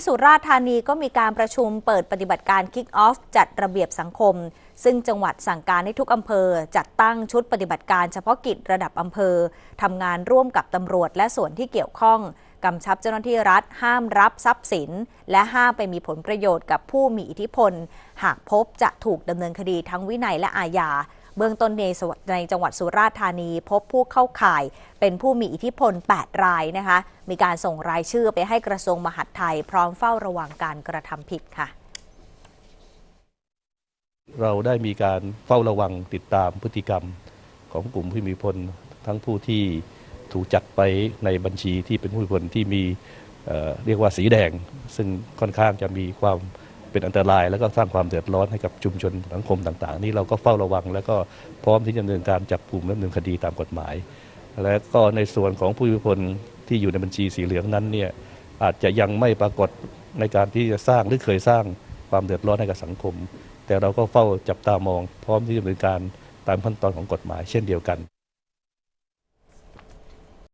ที่สุราษฎร์ธานีก็มีการประชุมเปิดปฏิบัติการ Kick Off จัดระเบียบสังคม ซึ่งจังหวัดสั่งการให้ทุกอำเภอ จัดตั้งชุดปฏิบัติการเฉพาะกิจระดับอำเภอทำงานร่วมกับตำรวจและส่วนที่เกี่ยวข้องกำชับเจ้าหน้าที่รัฐ ห้ามรับทรัพย์สิน และห้ามไปมีผลประโยชน์กับผู้มีอิทธิพล หากพบจะถูกดำเนินคดีทั้งวินัยและอาญา เบื้องต้นในในจังหวัดสุราษฎร์ธานี พบผู้เข้าข่ายเป็นผู้มีอิทธิพล 8 รายนะคะ มีการส่งรายชื่อไปให้กระทรวงมหาดไทย พร้อมเฝ้าระวังการกระทำผิดค่ะ เราได้มีการเฝ้าระวังติดตามพฤติกรรมของกลุ่มผู้มีอิทธิพลทั้งผู้ที่ถูกจัดไปในบัญชีที่เป็นผู้มีอิทธิพลที่มีเรียกว่าสีแดง ซึ่งค่อนข้างจะมีความ เป็นอันตราย แล้วก็สร้างความเดือดร้อนให้กับชุมชนสังคมต่าง ๆ นี่เราก็เฝ้าระวัง แล้วก็พร้อมที่จะดำเนินการจับกลุ่มและดำเนินคดีตามกฎหมาย และก็ในส่วนของผู้มีอิทธิพลที่อยู่ในบัญชีสีเหลืองนั้นเนี่ยอาจจะยังไม่ปรากฏในการที่จะสร้างหรือเคยสร้างความเดือดร้อนให้กับสังคม แต่เราก็เฝ้าจับตามอง พร้อมที่จะดำเนินการตามขั้นตอนของกฎหมายเช่นเดียวกัน